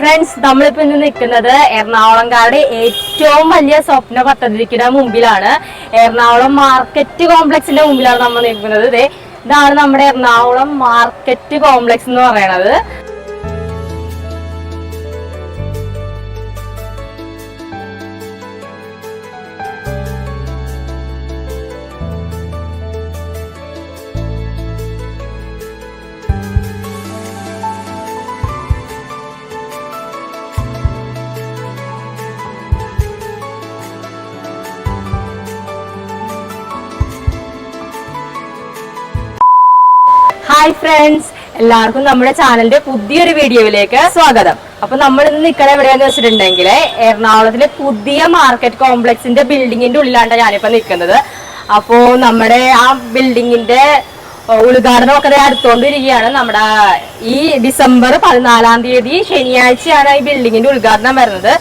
Friends നമ്മളിപ്പോ ഇന്ന് നിൽക്കുന്നത് എറണാകുളംകാരുടെ ഏറ്റവും വലിയ സ്വപ്ന പദ്ധതിയുടെ മുമ്പിലാണ്. എറണാകുളം മാർക്കറ്റ് കോംപ്ലക്സിന്റെ മുമ്പിലാണ് നമ്മൾ നിൽക്കുന്നത്. ഇതാണ് നമ്മുടെ എറണാകുളം മാർക്കറ്റ് കോംപ്ലക്സ് എന്ന് പറയുന്നത്. ഹായ് ഫ്രണ്ട്സ് എല്ലാവർക്കും നമ്മുടെ ചാനലിന്റെ പുതിയൊരു വീഡിയോയിലേക്ക് സ്വാഗതം. അപ്പൊ നമ്മൾ ഇന്ന് നിൽക്കണ എവിടെയാന്ന് വെച്ചിട്ടുണ്ടെങ്കിൽ എറണാകുളത്തിലെ പുതിയ മാർക്കറ്റ് കോംപ്ലക്സിന്റെ ബിൽഡിങ്ങിന്റെ ഉള്ളിലാണ് ഞാനിപ്പോ നിൽക്കുന്നത്. അപ്പോ നമ്മുടെ ആ ബിൽഡിങ്ങിന്റെ ഉദ്ഘാടനം ഒക്കെ അടുത്തോണ്ടിരിക്കുകയാണ്. നമ്മുടെ ഈ ഡിസംബർ പതിനാലാം തീയതി ശനിയാഴ്ചയാണ് ഈ ബിൽഡിങ്ങിന്റെ ഉദ്ഘാടനം വരുന്നത്.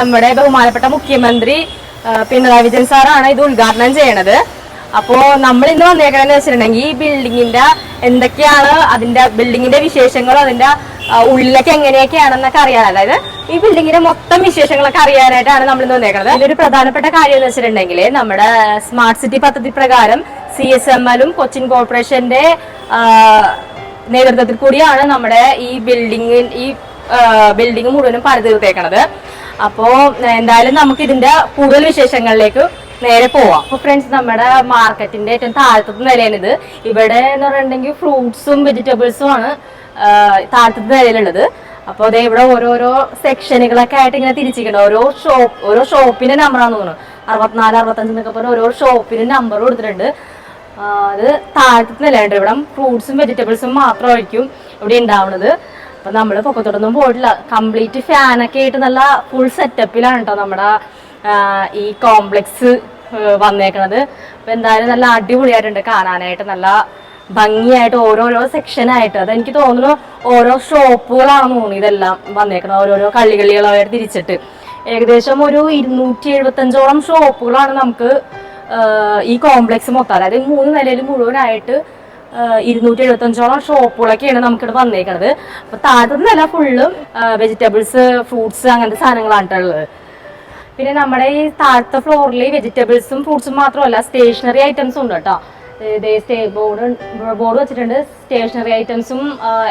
നമ്മുടെ ബഹുമാനപ്പെട്ട മുഖ്യമന്ത്രി പിണറായി വിജയൻ സാറാണ് ഇത് ഉദ്ഘാടനം ചെയ്യണത്. അപ്പോ നമ്മൾ ഇന്ന് വന്നേക്കണെന്ന് വെച്ചിട്ടുണ്ടെങ്കിൽ ഈ ബിൽഡിങ്ങിന്റെ എന്തൊക്കെയാണ് അതിന്റെ ബിൽഡിങ്ങിന്റെ വിശേഷങ്ങളും അതിന്റെ ഉള്ളിലൊക്കെ എങ്ങനെയൊക്കെയാണെന്നൊക്കെ അറിയാൻ. അതായത് ഈ ബിൽഡിങ്ങിന്റെ മൊത്തം വിശേഷങ്ങളൊക്കെ അറിയാനായിട്ടാണ് നമ്മൾ ഇന്ന് വന്നേക്കുന്നത് ഇതിലൊരു പ്രധാനപ്പെട്ട കാര്യം എന്ന് വെച്ചിട്ടുണ്ടെങ്കിൽ നമ്മുടെ സ്മാർട്ട് സിറ്റി പദ്ധതി പ്രകാരം സി എസ് എം എല്ലും കൊച്ചിൻ കോർപ്പറേഷന്റെ നേതൃത്വത്തിൽ കൂടിയാണ് നമ്മുടെ ഈ ബിൽഡിംഗ് ഈ ബിൽഡിംഗ് മുഴുവനും പണിതീർത്തേക്കണത്. അപ്പോ എന്തായാലും നമുക്ക് ഇതിന്റെ കൂടുതൽ വിശേഷങ്ങളിലേക്ക് നേരെ പോവാം. അപ്പൊ ഫ്രണ്ട്സ് നമ്മുടെ മാർക്കറ്റിന്റെ ഏറ്റവും താഴത്തെ നിലയാണിത്. ഇവിടെ എന്ന് പറഞ്ഞിട്ടുണ്ടെങ്കിൽ ഫ്രൂട്ട്സും വെജിറ്റബിൾസും ആണ് താഴത്തെ നിലയിലുള്ളത്. അപ്പോൾ അതേ ഇവിടെ ഓരോരോ സെക്ഷനുകളൊക്കെ ആയിട്ട് ഇങ്ങനെ തിരിച്ചിരിക്കണം. ഓരോ ഷോപ്പ് ഓരോ ഷോപ്പിന്റെ നമ്പറാന്ന് തോന്നുന്നു. അറുപത്തിനാല് അറുപത്തഞ്ച് എന്നൊക്കെ പറഞ്ഞ ഓരോ ഷോപ്പിന് നമ്പർ കൊടുത്തിട്ടുണ്ട്. അത് താഴത്തെ നിലയുണ്ട്. ഇവിടെ ഫ്രൂട്ട്സും വെജിറ്റബിൾസും മാത്രമായിരിക്കും ഇവിടെ ഉണ്ടാവുന്നത്. അപ്പൊ നമ്മൾ പൊക്കത്തോട്ടൊന്നും പോയിട്ടില്ല. കംപ്ലീറ്റ് ഫാനൊക്കെ ആയിട്ട് നല്ല ഫുൾ സെറ്റപ്പിലാണ് കേട്ടോ നമ്മുടെ ഈ കോംപ്ലക്സ് വന്നേക്കണത്. അപ്പൊ എന്തായാലും നല്ല അടിപൊളിയായിട്ടുണ്ട് കാണാനായിട്ട്. നല്ല ഭംഗിയായിട്ട് ഓരോരോ സെക്ഷനായിട്ട്. അതെനിക്ക് തോന്നുന്നു ഓരോ ഷോപ്പുകളാണെന്ന് തോന്നുന്നു ഇതെല്ലാം വന്നേക്കുന്നത് ഓരോരോ കള്ളികളികളായിട്ട് തിരിച്ചിട്ട്. ഏകദേശം ഒരു ഇരുന്നൂറ്റി എഴുപത്തഞ്ചോളം ഷോപ്പുകളാണ് നമുക്ക് ഈ കോംപ്ലക്സ് മൊത്തം. അതായത് മൂന്ന് നിലയിൽ മുഴുവനായിട്ട് ഇരുന്നൂറ്റി എഴുപത്തഞ്ചോളം ഷോപ്പുകളൊക്കെയാണ് നമുക്കിവിടെ വന്നേക്കുന്നത് അപ്പൊ താഴത്തെ നില ഫുള്ളും വെജിറ്റബിൾസ് ഫ്രൂട്ട്സ് അങ്ങനത്തെ സാധനങ്ങളാണ് ഉള്ളത്. പിന്നെ നമ്മുടെ ഈ താഴത്തെ ഫ്ലോറിൽ വെജിറ്റബിൾസും ഫ്രൂട്ട്സും മാത്രമല്ല സ്റ്റേഷനറി ഐറ്റംസും ഉണ്ട് കേട്ടോ. ബോർഡ് ബോർഡ് വെച്ചിട്ടുണ്ട്. സ്റ്റേഷനറി ഐറ്റംസും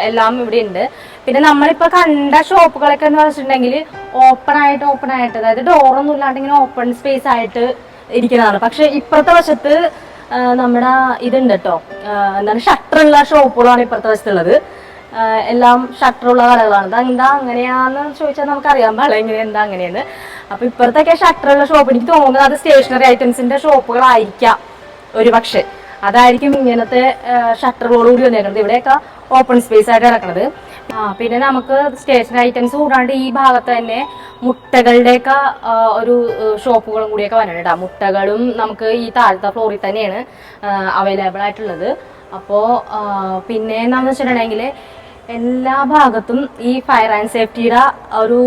എല്ലാം ഇവിടെ ഉണ്ട്. പിന്നെ നമ്മളിപ്പോ കണ്ട ഷോപ്പുകളൊക്കെ എന്ന് വെച്ചിട്ടുണ്ടെങ്കിൽ ഓപ്പൺ ആയിട്ട് ഓപ്പൺ ആയിട്ട് അതായത് ഡോറൊന്നും ഇല്ലാണ്ട് ഇങ്ങനെ ഓപ്പൺ സ്പേസ് ആയിട്ട് ഇരിക്കുന്നതാണ്. പക്ഷെ ഇപ്പുറത്തെ വശത്ത് നമ്മുടെ ഇതുണ്ട് കേട്ടോ. എന്താണ് ഷട്ടറുള്ള ഷോപ്പുകളാണ് ഇപ്പുറത്തെ വശത്തുള്ളത്. എല്ലാം എല്ലാം ഷട്ടറുള്ള കടകളാണ്. അത് എന്താ അങ്ങനെയാന്ന് ചോദിച്ചാൽ നമുക്കറിയാൻ പാടില്ല എങ്ങനെ എന്താ അങ്ങനെയെന്ന്. അപ്പൊ ഇപ്പോഴത്തെ ഷട്ടറുള്ള ഷോപ്പ് എനിക്ക് തോന്നുന്നത് അത് സ്റ്റേഷനറി ഐറ്റംസിന്റെ ഷോപ്പുകളായിരിക്കാം ഒരു പക്ഷെ അതായിരിക്കും ഇങ്ങനത്തെ ഷട്ടറുകളോട് കൂടി വന്നേക്കുന്നത് ഇവിടെയൊക്കെ ഓപ്പൺ സ്പേസ് ആയിട്ട് കിടക്കുന്നത് പിന്നെ നമുക്ക് സ്റ്റേഷനറി ഐറ്റംസ് കൂടാണ്ട് ഈ ഭാഗത്ത് തന്നെ മുട്ടകളുടെയൊക്കെ ഒരു ഷോപ്പുകളും കൂടിയൊക്കെ വന്നിട്ടുണ്ട് മുട്ടകളും നമുക്ക് ഈ താഴത്തെ ഫ്ലോറിൽ തന്നെയാണ് അവൈലബിൾ ആയിട്ടുള്ളത്. അപ്പോൾ പിന്നെ എന്താണെന്ന് വെച്ചിട്ടുണ്ടെങ്കിൽ എല്ലാ ഭാഗത്തും ഈ ഫയർ ആൻഡ് സേഫ്റ്റിയുടെ ഒരു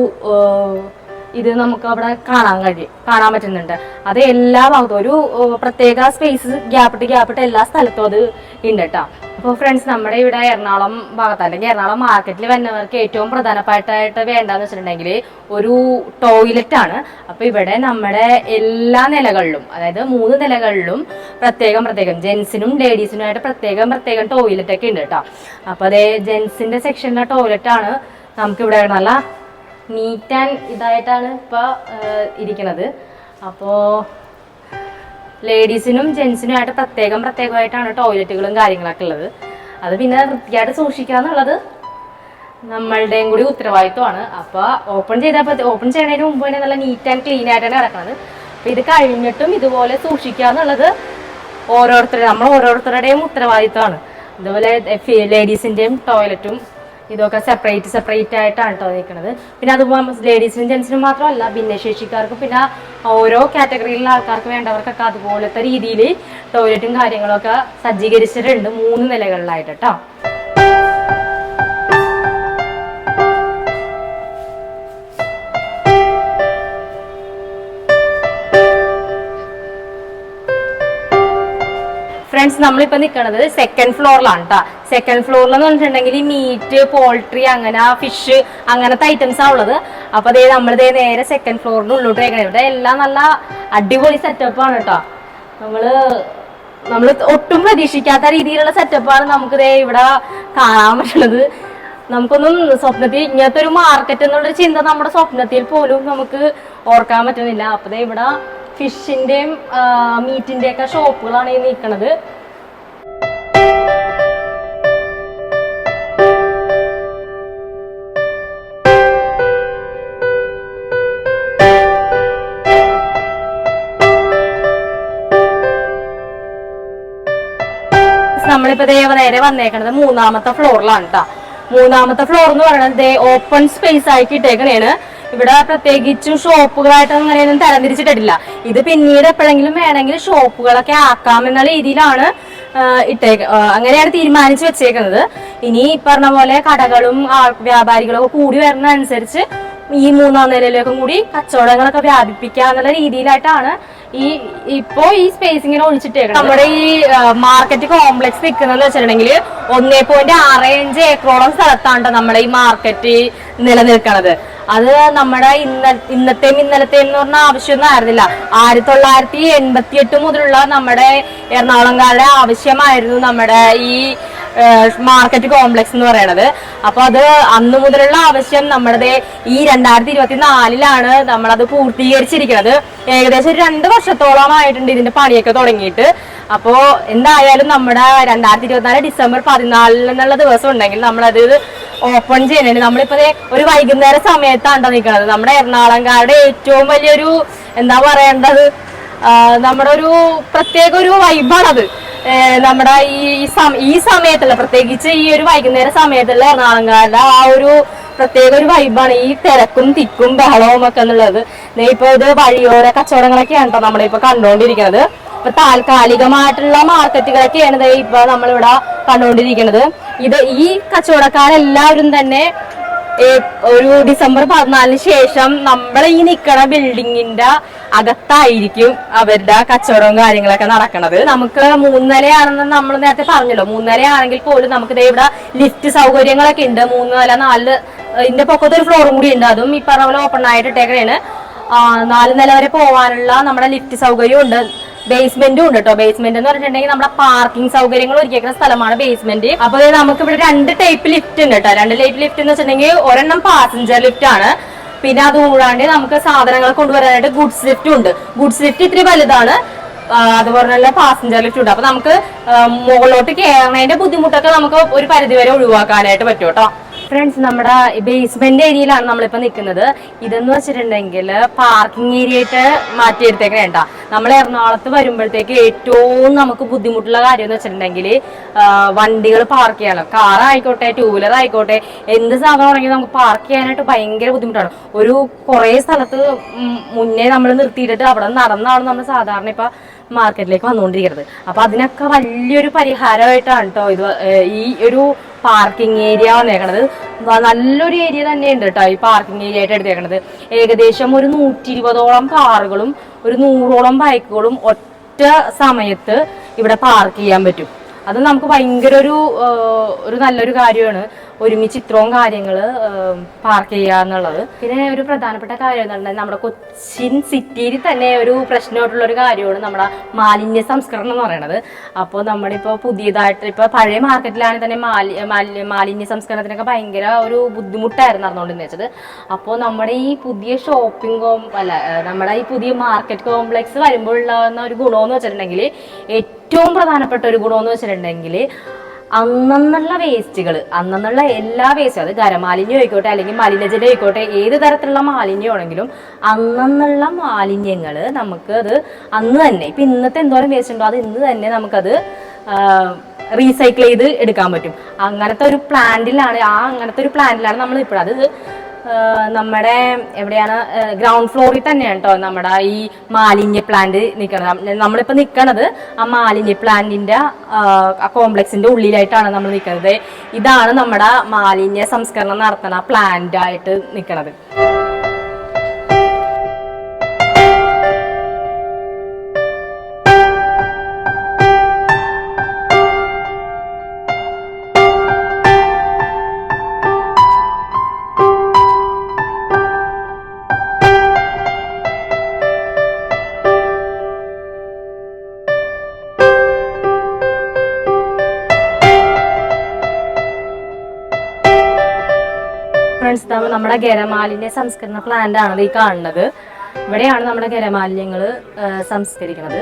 ഇത് നമുക്ക് അവിടെ കാണാൻ കഴിയും കാണാൻ പറ്റുന്നുണ്ട്. അത് എല്ലാ ഭാഗത്തും ഒരു പ്രത്യേക സ്പേസ് ഗ്യാപ്പിട്ട് ഗ്യാപ്പിട്ട് എല്ലാ സ്ഥലത്തും അത് ഉണ്ട് കേട്ടോ അപ്പോൾ ഫ്രണ്ട്സ് നമ്മുടെ ഇവിടെ എറണാകുളം ഭാഗത്ത് അല്ലെങ്കിൽ എറണാകുളം മാർക്കറ്റിൽ വരുന്നവർക്ക് ഏറ്റവും പ്രധാനപ്പെട്ടായിട്ട് വേണ്ടതെന്ന് വെച്ചിട്ടുണ്ടെങ്കിൽ ഒരു ടോയ്ലറ്റ് ആണ്. അപ്പോൾ ഇവിടെ നമ്മുടെ എല്ലാ നിലകളിലും അതായത് മൂന്ന് നിലകളിലും പ്രത്യേകം പ്രത്യേകം ജെൻസിനും ലേഡീസിനും ആയിട്ട് പ്രത്യേകം പ്രത്യേകം ടോയ്ലറ്റ് ഒക്കെ ഉണ്ട് കേട്ടോ അപ്പോൾ അതേ ജെൻസിന്റെ സെക്ഷനിലെ ടോയ്ലറ്റ് ആണ് നമുക്ക് ഇവിടെ നല്ല നീറ്റ് ആൻഡ് ഇതായിട്ടാണ് ഇപ്പൊ ഇരിക്കുന്നത് അപ്പോ ലേഡീസിനും ജെൻസിനും ആയിട്ട് പ്രത്യേകം പ്രത്യേകമായിട്ടാണ് ടോയ്ലറ്റുകളും കാര്യങ്ങളൊക്കെ ഉള്ളത്. അത് പിന്നെ വൃത്തിയായിട്ട് സൂക്ഷിക്കുക എന്നുള്ളത് നമ്മളുടെയും കൂടി ഉത്തരവാദിത്വമാണ്. അപ്പോൾ ഓപ്പൺ ചെയ്താൽ ഓപ്പൺ ചെയ്യുന്നതിന് മുമ്പ് തന്നെ നല്ല നീറ്റ് ആൻഡ് ക്ലീൻ ആയിട്ടാണ് കിടക്കുന്നത് അപ്പോൾ ഇത് കഴിഞ്ഞിട്ടും ഇതുപോലെ സൂക്ഷിക്കുക എന്നുള്ളത് ഓരോരുത്തരുടെ നമ്മൾ ഓരോരുത്തരുടെയും ഉത്തരവാദിത്വമാണ്. അതുപോലെ ലേഡീസിന്റെയും ടോയ്ലറ്റും ഇതൊക്കെ സെപ്പറേറ്റ് സെപ്പറേറ്റ് ആയിട്ടാണ് കേട്ടോ നിൽക്കുന്നത് പിന്നെ അതുപോലെ ലേഡീസിനും ജെൻസിനും മാത്രമല്ല ഭിന്നശേഷിക്കാർക്കും പിന്നെ ഓരോ കാറ്റഗറിയിലുള്ള ആൾക്കാർക്ക് വേണ്ടവർക്കൊക്കെ അതുപോലത്തെ രീതിയിൽ ടോയ്ലറ്റും കാര്യങ്ങളൊക്കെ സജ്ജീകരിച്ചിട്ടുണ്ട് മൂന്ന് നിലകളിലായിട്ട് കേട്ടോ ഫ്രണ്ട്സ് നമ്മളിപ്പോ നിൽക്കുന്നത് സെക്കൻഡ് ഫ്ലോറിലാണ് കേട്ടോ സെക്കൻഡ് ഫ്ലോറിൽ എന്ന് പറഞ്ഞിട്ടുണ്ടെങ്കിൽ മീറ്റ് പോൾട്രി അങ്ങനെ ഫിഷ് അങ്ങനത്തെ ഐറ്റംസ് ആ ഉള്ളത്. അപ്പൊ അതേ നമ്മളിതേ നേരെ സെക്കൻഡ് ഫ്ലോറിന് ഉള്ളോട്ട് വേക്കണം ഇവിടെ എല്ലാം നല്ല അടിപൊളി സെറ്റപ്പ് ആണ് കേട്ടോ നമ്മൾ നമ്മൾ ഒട്ടും പ്രതീക്ഷിക്കാത്ത രീതിയിലുള്ള സെറ്റപ്പാണ് നമുക്ക് ദേ ഇവിടെ കാണാൻ പറ്റുന്നത് നമുക്കൊന്നും സ്വപ്നത്തിൽ ഇങ്ങനത്തെ ഒരു മാർക്കറ്റ് എന്നുള്ളൊരു ചിന്ത നമ്മുടെ സ്വപ്നത്തിൽ പോലും നമുക്ക് ഓർക്കാൻ പറ്റുന്നില്ല. അപ്പൊ ദേ ഇവിടെ ഫിഷിന്റെയും മീറ്റിന്റെ ഒക്കെ ഷോപ്പുകളാണ് ഈ നിൽക്കുന്നത് നമ്മളിപ്പോ ദേവ നേരെ വന്നേക്കണത് മൂന്നാമത്തെ ഫ്ലോറിലാണ് കേട്ടോ മൂന്നാമത്തെ ഫ്ലോർ എന്ന് പറയുന്നത് ഓപ്പൺ സ്പേസ് ആയിട്ട് ഇട്ടേക്കണേണ്. ഇവിടെ പ്രത്യേകിച്ചും ഷോപ്പുകളായിട്ട് അങ്ങനെയൊന്നും തരംതിരിച്ചിട്ടില്ല ഇത് പിന്നീട് എപ്പോഴെങ്കിലും വേണമെങ്കിൽ ഷോപ്പുകളൊക്കെ ആക്കാം എന്നുള്ള രീതിയിലാണ് ഇട്ടേക്ക അങ്ങനെയാണ് തീരുമാനിച്ചു വെച്ചേക്കുന്നത്. ഇനി പറഞ്ഞ പോലെ കടകളും വ്യാപാരികളും ഒക്കെ കൂടി വരുന്ന അനുസരിച്ച് ഈ മൂന്നാം നിലയിലേക്കും കൂടി കച്ചവടങ്ങളൊക്കെ വ്യാപിപ്പിക്കുക എന്നുള്ള രീതിയിലായിട്ടാണ് ഈ ഇപ്പോ ഈ സ്പേസ് ഇങ്ങനെ ഒഴിച്ചിട്ടേക്കണം നമ്മുടെ ഈ മാർക്കറ്റ് കോംപ്ലക്സ് നിൽക്കുന്നത് വെച്ചിട്ടുണ്ടെങ്കിൽ ഒന്നേ പോയിന്റ് ആറ് അഞ്ച് ഏക്കറോളം സ്ഥലത്താണ് നമ്മുടെ ഈ മാർക്കറ്റ് നിലനിൽക്കണത്. അത് നമ്മുടെ ഇന്ന ഇന്നത്തെയും ഇന്നലത്തെയും എന്ന് പറഞ്ഞ ആവശ്യമൊന്നും ആയിരുന്നില്ല. ആയിരത്തി തൊള്ളായിരത്തി എൺപത്തി എട്ട് മുതലുള്ള നമ്മുടെ എറണാകുളംകാരുടെ ആവശ്യമായിരുന്നു നമ്മുടെ ഈ മാർക്കറ്റ് കോംപ്ലക്സ് എന്ന് പറയുന്നത് അപ്പൊ അത് അന്ന് മുതലുള്ള ആവശ്യം നമ്മുടെ ഈ രണ്ടായിരത്തി ഇരുപത്തി നാലിലാണ് നമ്മളത് പൂർത്തീകരിച്ചിരിക്കുന്നത് ഏകദേശം ഒരു രണ്ട് വർഷത്തോളമായിട്ടുണ്ട് ഇതിന്റെ പണിയൊക്കെ തുടങ്ങിയിട്ട്. അപ്പോ എന്തായാലും നമ്മുടെ രണ്ടായിരത്തി ഇരുപത്തിനാല് ഡിസംബർ പതിനാലിന് എന്നുള്ള ദിവസം ഉണ്ടെങ്കിൽ നമ്മളത് ഓപ്പൺ ചെയ്യുന്നുണ്ട്. നമ്മളിപ്പോ ഒരു വൈകുന്നേര സമയത്താണ് നിൽക്കുന്നത് നമ്മുടെ എറണാകുളംകാരുടെ ഏറ്റവും വലിയൊരു എന്താ പറയേണ്ടത്? നമ്മുടെ ഒരു പ്രത്യേക ഒരു വൈബാണത്. നമ്മുടെ ഈ ഈ സമയത്തുള്ള പ്രത്യേകിച്ച് ഈ ഒരു വൈകുന്നേര സമയത്തുള്ള എറണാകുളംകാരുടെ ആ ഒരു പ്രത്യേക ഒരു വൈബാണ് ഈ തിരക്കും തിക്കും ബഹളവും ഒക്കെ എന്നുള്ളത്. ഇപ്പൊ ഇത് വഴിയോര കച്ചവടങ്ങളൊക്കെയാണ് കേട്ടോ നമ്മളിപ്പോ കണ്ടുകൊണ്ടിരിക്കുന്നത് ഇപ്പൊ താൽക്കാലികമായിട്ടുള്ള മാർക്കറ്റുകളൊക്കെയാണ് ഇപ്പൊ നമ്മളിവിടെ കണ്ടുകൊണ്ടിരിക്കുന്നത് ഇത് ഈ കച്ചവടക്കാരെല്ലാവരും തന്നെ ഒരു ഡിസംബർ പതിനാലിന് ശേഷം നമ്മൾ ഈ നിൽക്കുന്ന ബിൽഡിങ്ങിന്റെ അകത്തായിരിക്കും അവരുടെ കച്ചവടവും കാര്യങ്ങളൊക്കെ നടക്കുന്നത് നമുക്ക് മൂന്നരയാണെന്ന് നമ്മൾ നേരത്തെ പറഞ്ഞല്ലോ. മൂന്നരയാണെങ്കിൽ പോലും നമുക്ക് ഇവിടെ ലിഫ്റ്റ് സൗകര്യങ്ങളൊക്കെ ഉണ്ട്. മൂന്ന് നില നാല് ഇതിന്റെ പൊക്കത്ത് ഒരു ഫ്ലോറും കൂടി ഉണ്ട്. അതും ഈ പറഞ്ഞ പോലെ ഓപ്പൺ ആയിട്ട് ഇട്ടേക്കണേണ്. നാല് നില വരെ പോവാനുള്ള നമ്മുടെ ലിഫ്റ്റ് സൗകര്യം ഉണ്ട്. ബേസ്മെന്റും ഉണ്ട് കേട്ടോ ബേസ്മെന്റ് എന്ന് പറഞ്ഞിട്ടുണ്ടെങ്കിൽ നമ്മുടെ പാർക്കിംഗ് സൗകര്യങ്ങൾ ഒരുക്കിയിരിക്കുന്ന സ്ഥലമാണ് ബേസ്മെന്റ് അപ്പൊ നമുക്ക് ഇവിടെ രണ്ട് ടൈപ്പ് ലിഫ്റ്റ് ഉണ്ട് കേട്ടോ രണ്ട് ടൈപ്പ് ലിഫ്റ്റ് എന്ന് വെച്ചിട്ടുണ്ടെങ്കിൽ ഒരെണ്ണം പാസഞ്ചർ ലിഫ്റ്റ് ആണ്. പിന്നെ അതുകൂടാണ്ട് നമുക്ക് സാധനങ്ങൾ കൊണ്ടുവരാനായിട്ട് ഗുഡ്സ് ലിഫ്റ്റും ഉണ്ട്. ഗുഡ്സ് ലിഫ്റ്റ് ഇത്തിരി വലുതാണ്. അതുപോലെ പാസഞ്ചർ ലിഫ്റ്റ് ഉണ്ട്. അപ്പൊ നമുക്ക് മുകളിലോട്ട് കയറുന്നതിന്റെ ബുദ്ധിമുട്ടൊക്കെ നമുക്ക് ഒരു പരിധിവരെ ഒഴിവാക്കാനായിട്ട് പറ്റും കേട്ടോ ഫ്രണ്ട്സ് നമ്മുടെ ബേസ്മെന്റ് ഏരിയയിലാണ് നമ്മളിപ്പോ നിൽക്കുന്നത് ഇതെന്ന് വെച്ചിട്ടുണ്ടെങ്കിൽ പാർക്കിംഗ് ഏരിയ ആയിട്ട് മാറ്റിയെടുത്തേക്ക് വേണ്ട നമ്മൾ എറണാകുളത്ത് വരുമ്പോഴത്തേക്ക് ഏറ്റവും നമുക്ക് ബുദ്ധിമുട്ടുള്ള കാര്യം എന്ന് വെച്ചിട്ടുണ്ടെങ്കിൽ വണ്ടികൾ പാർക്ക് ചെയ്യണം. കാർ ആയിക്കോട്ടെ ടൂ വീലർ ആയിക്കോട്ടെ എന്ത് സാധനം ആണെങ്കിലും നമുക്ക് പാർക്ക് ചെയ്യാനായിട്ട് ഭയങ്കര ബുദ്ധിമുട്ടാണ്. ഒരു കുറേ സ്ഥലത്ത് മുന്നേ നമ്മൾ നിർത്തിയിട്ടിട്ട് അവിടെ നടന്നാണ് നമ്മൾ സാധാരണ ഇപ്പൊ മാർക്കറ്റിലേക്ക് വന്നുകൊണ്ടിരിക്കുന്നത്. അപ്പൊ അതിനൊക്കെ വലിയൊരു പരിഹാരമായിട്ടാണ് കേട്ടോ ഇത് ഈ ഒരു പാർക്കിംഗ് ഏരിയ വന്നേക്കണത്. നല്ലൊരു ഏരിയ തന്നെയുണ്ട് കേട്ടോ ഈ പാർക്കിംഗ് ഏരിയ ആയിട്ട് എടുത്തേക്കണത്. ഏകദേശം ഒരു നൂറ്റി ഇരുപതോളം കാറുകളും ഒരു നൂറോളം ബൈക്കുകളും ഒറ്റ സമയത്ത് ഇവിടെ പാർക്ക് ചെയ്യാൻ പറ്റും. അത് നമുക്ക് ഭയങ്കര ഒരു ഒരു നല്ലൊരു കാര്യമാണ്. ഒരുമിച്ച് ഇത്രയും കാര്യങ്ങൾ പാർക്ക് ചെയ്യുക എന്നുള്ളത്. പിന്നെ ഒരു പ്രധാനപ്പെട്ട കാര്യം എന്ന് പറഞ്ഞാൽ നമ്മുടെ കൊച്ചിൻ സിറ്റിയിൽ തന്നെ ഒരു പ്രശ്നമായിട്ടുള്ള ഒരു കാര്യമാണ് നമ്മുടെ മാലിന്യ സംസ്കരണം എന്ന് പറയുന്നത്. അപ്പോൾ നമ്മളിപ്പോൾ പുതിയതായിട്ട് ഇപ്പോൾ പഴയ മാർക്കറ്റിലാണെങ്കിൽ തന്നെ മാലി മാലി- മാലിന്യ സംസ്കരണത്തിനൊക്കെ ഭയങ്കര ഒരു ബുദ്ധിമുട്ടായിരുന്നു നടന്നുകൊണ്ടെന്ന് വെച്ചത്. അപ്പോൾ നമ്മുടെ ഈ പുതിയ ഷോപ്പിംഗ് കോം അല്ല നമ്മുടെ ഈ പുതിയ മാർക്കറ്റ് കോംപ്ലക്സ് വരുമ്പോഴുള്ള ഒരു ഗുണമെന്ന് വെച്ചിട്ടുണ്ടെങ്കിൽ ഏറ്റവും പ്രധാനപ്പെട്ട ഒരു ഗുണമെന്ന് വെച്ചിട്ടുണ്ടെങ്കിൽ അന്നുള്ള വേസ്റ്റുകൾ അന്നുള്ള എല്ലാ വേസ്റ്റും അത് ഖരമാലിന്യം ആയിക്കോട്ടെ അല്ലെങ്കിൽ മലിനജലം ആയിക്കോട്ടെ ഏത് തരത്തിലുള്ള മാലിന്യമാണെങ്കിലും അന്നുള്ള മാലിന്യങ്ങൾ നമുക്ക് അത് അന്ന് തന്നെ ഇപ്പം ഇന്നത്തെ എന്തോരം വേസ്റ്റ് ഉണ്ടോ അത് ഇന്ന് തന്നെ നമുക്കത് റീസൈക്കിൾ ചെയ്ത് എടുക്കാൻ പറ്റും. അങ്ങനത്തെ ഒരു പ്ലാന്റിലാണ് ആ അങ്ങനത്തെ ഒരു പ്ലാന്റിലാണ് നമ്മൾ ഇപ്പോൾ നമ്മുടെ എവിടെയാണ്? ഗ്രൗണ്ട് ഫ്ലോറിൽ തന്നെയാണ് കേട്ടോ നമ്മുടെ ഈ മാലിന്യ പ്ലാന്റ് നിൽക്കുന്നത് നമ്മളിപ്പോൾ നിൽക്കണത് ആ മാലിന്യ പ്ലാന്റിന്റെ ആ കോംപ്ലക്സിന്റെ ഉള്ളിലായിട്ടാണ് നമ്മൾ നിൽക്കുന്നത് ഇതാണ് നമ്മുടെ മാലിന്യ സംസ്കരണം നടത്തുന്ന പ്ലാന്റ് ആയിട്ട് നിൽക്കുന്നത് ഫ്രണ്ട്സ് നമ്മുടെ ഗരമാലിന്യ സംസ്കരണ പ്ലാന്റ് ആണ് ഈ കാണുന്നത്. ഇവിടെയാണ് നമ്മുടെ ഗരമാലിന്യങ്ങൾ സംസ്കരിക്കുന്നത്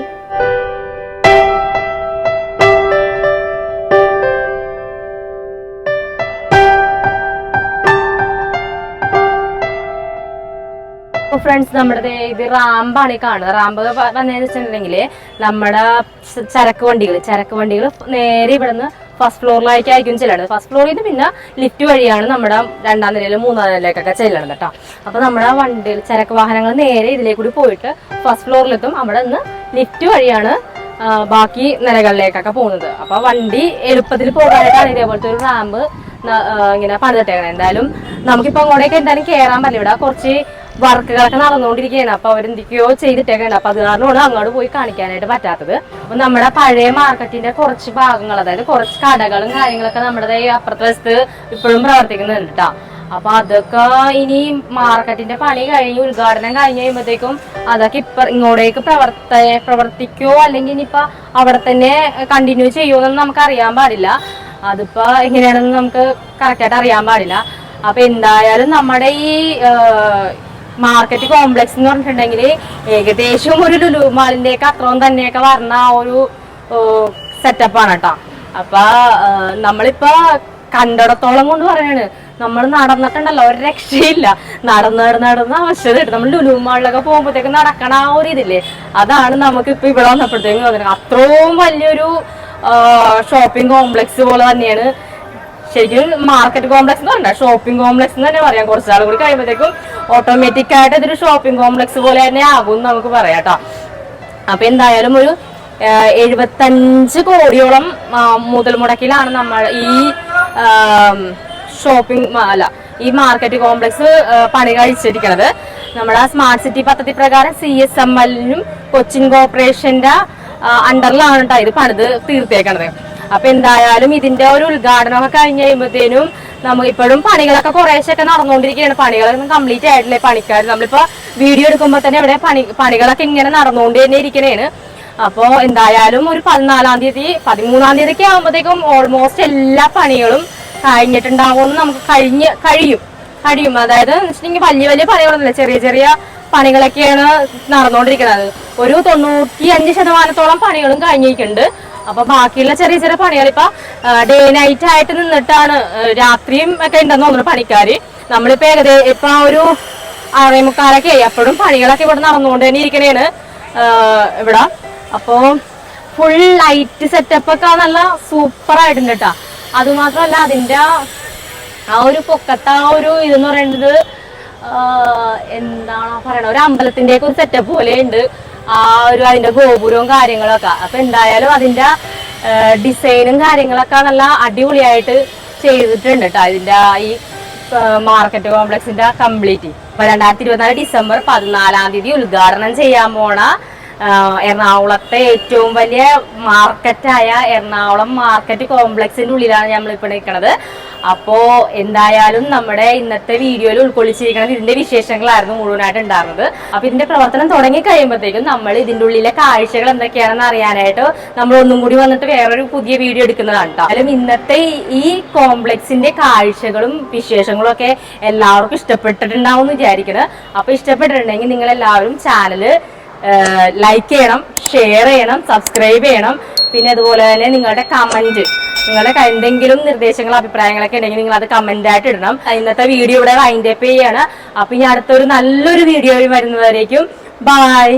ഫ്രണ്ട്സ് നമ്മുടെ ഇത് റാമ്പാണ് ഈ കാണുന്നത്. റാമ്പ് വന്നതെന്ന് വെച്ചിട്ടുണ്ടെങ്കിൽ നമ്മുടെ ചരക്ക് വണ്ടികൾ ചരക്ക് വണ്ടികൾ നേരെ ഇവിടുന്ന് ഫസ്റ്റ് ഫ്ലോറിലേക്കായിരിക്കും ചെല്ലണത് ഫസ്റ്റ് ഫ്ലോറിൽ നിന്ന് പിന്നെ ലിഫ്റ്റ് വഴിയാണ് നമ്മുടെ രണ്ടാം നിലയിലും മൂന്നാം നിലയിലേക്കൊക്കെ ചെല്ലണത് കേട്ടോ അപ്പൊ നമ്മുടെ വണ്ടികൾ ചരക്ക് വാഹനങ്ങൾ നേരെ ഇതിലേക്ക് കൂടി പോയിട്ട് ഫസ്റ്റ് ഫ്ലോറിലെത്തും അവിടെ നിന്ന് ലിഫ്റ്റ് വഴിയാണ് ബാക്കി നിലകളിലേക്കൊക്കെ പോകുന്നത്. അപ്പൊ വണ്ടി എളുപ്പത്തിൽ പോകാനായിട്ടാണ് ഇതേപോലത്തെ ഒരു റാമ്പ് ഇങ്ങനെ പണിതിട്ടേക്കണം. എന്തായാലും നമുക്കിപ്പോ അങ്ങോട്ടേക്ക് എന്തായാലും കയറാൻ പറ്റില്ല. ഇവിടെ കുറച്ച് വർക്കുകളൊക്കെ നടന്നുകൊണ്ടിരിക്കുകയാണ്. അപ്പൊ അവരെന്തൊക്കെയോ ചെയ്തിട്ടേക്കുണ്ട് അപ്പൊ അത് കാരണമാണ് അങ്ങോട്ട് പോയി കാണിക്കാനായിട്ട് പറ്റാത്തത്. അപ്പൊ നമ്മുടെ പഴയ മാർക്കറ്റിന്റെ കുറച്ച് ഭാഗങ്ങൾ അതായത് കുറച്ച് കടകളും കാര്യങ്ങളൊക്കെ നമ്മുടെ ഈ അപ്പുറത്തെ വശത്ത് ഇപ്പോഴും പ്രവർത്തിക്കുന്നുണ്ട് കേട്ടോ അപ്പൊ അതൊക്കെ ഇനി മാർക്കറ്റിന്റെ പണി കഴിഞ്ഞ് ഉദ്ഘാടനം കഴിഞ്ഞ് കഴിയുമ്പോഴത്തേക്കും അതൊക്കെ ഇപ്പൊ ഇങ്ങോട്ടേക്ക് പ്രവർത്ത പ്രവർത്തിക്കോ അല്ലെങ്കിൽ ഇനിയിപ്പൊ അവിടെ തന്നെ കണ്ടിന്യൂ ചെയ്യുമോന്നൊന്നും നമുക്ക് അറിയാൻ പാടില്ല. അതിപ്പോ എങ്ങനെയാണെന്ന് നമുക്ക് കറക്റ്റായിട്ട് അറിയാൻ പാടില്ല. അപ്പൊ എന്തായാലും നമ്മുടെ ഈ മാർക്കറ്റ് കോംപ്ലക്സ് എന്ന് പറഞ്ഞിട്ടുണ്ടെങ്കിൽ ഏകദേശം ഒരു ലുലു മാളിന്റെയൊക്കെ അത്രയും തന്നെയൊക്കെ വരുന്ന ആ ഒരു സെറ്റപ്പാണ് കേട്ടോ അപ്പൊ നമ്മളിപ്പോ കണ്ടിടത്തോളം കൊണ്ട് പറയാണ്. നമ്മൾ നടന്നിട്ടുണ്ടല്ലോ ഒരു രക്ഷയില്ല. നടന്ന് നടന്ന് നടന്ന് അവശത നമ്മൾ ലുലു മാളിലൊക്കെ പോകുമ്പോഴത്തേക്ക് നടക്കണ ആ ഒരു ഇതില്ലേ? അതാണ് നമുക്ക് ഇപ്പൊ ഇവിടെ വന്നപ്പോഴത്തേക്കും അത്രയും വലിയൊരു ഷോപ്പിംഗ് കോംപ്ലക്സ് പോലെ തന്നെയാണ്. ശരിക്കും മാർക്കറ്റ് കോംപ്ലക്സ് എന്ന് പറഞ്ഞാൽ ഷോപ്പിംഗ് കോംപ്ലക്സ് എന്ന് തന്നെ പറയാം. കുറച്ച് നാൾ കൂടി കഴിയുമ്പോഴത്തേക്കും ഓട്ടോമാറ്റിക് ആയിട്ട് ഇതൊരു ഷോപ്പിംഗ് കോംപ്ലക്സ് പോലെ തന്നെ ആകും എന്ന് നമുക്ക് പറയാം കേട്ടോ. അപ്പൊ എന്തായാലും ഒരു എഴുപത്തഞ്ച് കോടിയോളം മുതൽ മുടക്കിലാണ് നമ്മൾ ഈ ഷോപ്പിംഗ് അല്ല ഈ മാർക്കറ്റ് കോംപ്ലക്സ് പണി കഴിച്ചിരിക്കുന്നത്. നമ്മുടെ സ്മാർട്ട് സിറ്റി പദ്ധതി പ്രകാരം സി എസ് എം എല്ലിനും കൊച്ചിൻ കോർപ്പറേഷന്റെ അണ്ടറിലാണ് ഇത് പണിത് തീർത്തേക്കണത്. അപ്പൊ എന്തായാലും ഇതിന്റെ ഒരു ഉദ്ഘാടനമൊക്കെ കഴിഞ്ഞ് കഴിയുമ്പോഴത്തേനും നമുക്ക് ഇപ്പോഴും പണികളൊക്കെ കുറേശ്ശൊക്കെ നടന്നുകൊണ്ടിരിക്കുകയാണ് പണികളൊന്നും കംപ്ലീറ്റ് ആയിട്ടില്ലേ പണിക്കാർ നമ്മളിപ്പോ വീഡിയോ എടുക്കുമ്പോൾ തന്നെ ഇവിടെ പണി പണികളൊക്കെ ഇങ്ങനെ നടന്നുകൊണ്ട് തന്നെ ഇരിക്കണേണ്. അപ്പോ എന്തായാലും ഒരു പതിനാലാം തീയതി പതിമൂന്നാം തീയതി ഒക്കെ ആകുമ്പോഴത്തേക്കും ഓൾമോസ്റ്റ് എല്ലാ പണികളും കഴിഞ്ഞിട്ടുണ്ടാവുമെന്ന് നമുക്ക് കഴിഞ്ഞ് കഴിയും. കഴിയും. അതായത് വെച്ചിട്ടുണ്ടെങ്കിൽ വലിയ വലിയ പണികളൊന്നുമില്ല. ചെറിയ ചെറിയ പണികളൊക്കെയാണ് നടന്നുകൊണ്ടിരിക്കുന്നത്. ഒരു തൊണ്ണൂറ്റി അഞ്ച് ശതമാനത്തോളം പണികളും കഴിഞ്ഞിട്ടുണ്ട് അപ്പൊ ബാക്കിയുള്ള ചെറിയ ചെറിയ പണികൾ ഇപ്പൊ ഡേ നൈറ്റ് ആയിട്ട് നിന്നിട്ടാണ് രാത്രിയും ഒക്കെ ഉണ്ടെന്ന് തോന്നുന്നു പണിക്കാര്. നമ്മളിപ്പോ ഏകദേശം ഇപ്പൊ ഒരു ആറേ മുക്കാലൊക്കെ ആയി. അപ്പോഴും പണികളൊക്കെ ഇവിടെ നടന്നുകൊണ്ട് തന്നെ ഇരിക്കണേണ് ഇവിടെ. അപ്പോ ഫുൾ ലൈറ്റ് സെറ്റപ്പ് ഒക്കെ നല്ല സൂപ്പർ ആയിട്ടുണ്ട് കേട്ടാ അതുമാത്രമല്ല അതിന്റെ ആ ഒരു പൊക്കത്ത ആ ഒരു ഇതെന്ന് പറയുന്നത് എന്താണ് പറയണ ഒരു അമ്പലത്തിന്റെ ഒക്കെ ഒരു സെറ്റപ്പ് പോലെ ഉണ്ട് ആ ഒരു അതിന്റെ ഗോപുരവും കാര്യങ്ങളൊക്കെ. അപ്പൊ എന്തായാലും അതിന്റെ ഡിസൈനും കാര്യങ്ങളൊക്കെ നല്ല അടിപൊളിയായിട്ട് ചെയ്തിട്ടുണ്ട് കേട്ടോ അതിന്റെ ഈ മാർക്കറ്റ് കോംപ്ലക്സിന്റെ കംപ്ലീറ്റ് ഇപ്പൊ രണ്ടായിരത്തി ഇരുപത്തിനാല് ഡിസംബർ പതിനാലാം തീയതി ഉദ്ഘാടനം ചെയ്യാൻ പോണ എറണാകുളത്തെ ഏറ്റവും വലിയ മാർക്കറ്റായ എറണാകുളം മാർക്കറ്റ് കോംപ്ലക്സിന്റെ ഉള്ളിലാണ് നമ്മൾ നമ്മളിപ്പോൾ നിൽക്കുന്നത് അപ്പോ എന്തായാലും നമ്മുടെ ഇന്നത്തെ വീഡിയോയിൽ ഉൾക്കൊള്ളിച്ചിരിക്കുന്നത് ഇതിന്റെ വിശേഷങ്ങളായിരുന്നു മുഴുവനായിട്ട് ഉണ്ടായിരുന്നത്. അപ്പൊ ഇതിന്റെ പ്രവർത്തനം തുടങ്ങി കഴിയുമ്പോഴത്തേക്കും നമ്മൾ ഇതിന്റെ ഉള്ളിലെ കാഴ്ചകൾ എന്തൊക്കെയാണെന്ന് അറിയാനായിട്ട് നമ്മൾ ഒന്നും കൂടി വന്നിട്ട് വേറൊരു പുതിയ വീഡിയോ എടുക്കുന്നതാണ് കേട്ടോ ഇന്നത്തെ ഈ- കോംപ്ലക്സിന്റെ കാഴ്ചകളും വിശേഷങ്ങളും ഒക്കെ എല്ലാവർക്കും ഇഷ്ടപ്പെട്ടിട്ടുണ്ടാവും എന്ന് വിചാരിക്കുന്നത് അപ്പൊ ഇഷ്ടപ്പെട്ടിട്ടുണ്ടെങ്കിൽ നിങ്ങൾ എല്ലാവരും ചാനൽ ലൈക്ക് ചെയ്യണം ഷെയർ ചെയ്യണം സബ്സ്ക്രൈബ് ചെയ്യണം. പിന്നെ അതുപോലെ തന്നെ നിങ്ങളുടെ കമന്റ് നിങ്ങളുടെ എന്തെങ്കിലും നിർദ്ദേശങ്ങളോ അഭിപ്രായങ്ങളൊക്കെ ഉണ്ടെങ്കിൽ നിങ്ങൾ അത് കമന്റ് ആയിട്ട് ഇടണം. ഇന്നത്തെ വീഡിയോ ഇവിടെ വൈൻഡപ്പ് ചെയ്യാണ്. അപ്പൊ ഇനി അടുത്തൊരു നല്ലൊരു വീഡിയോ വരുന്നവരേക്കും ബൈ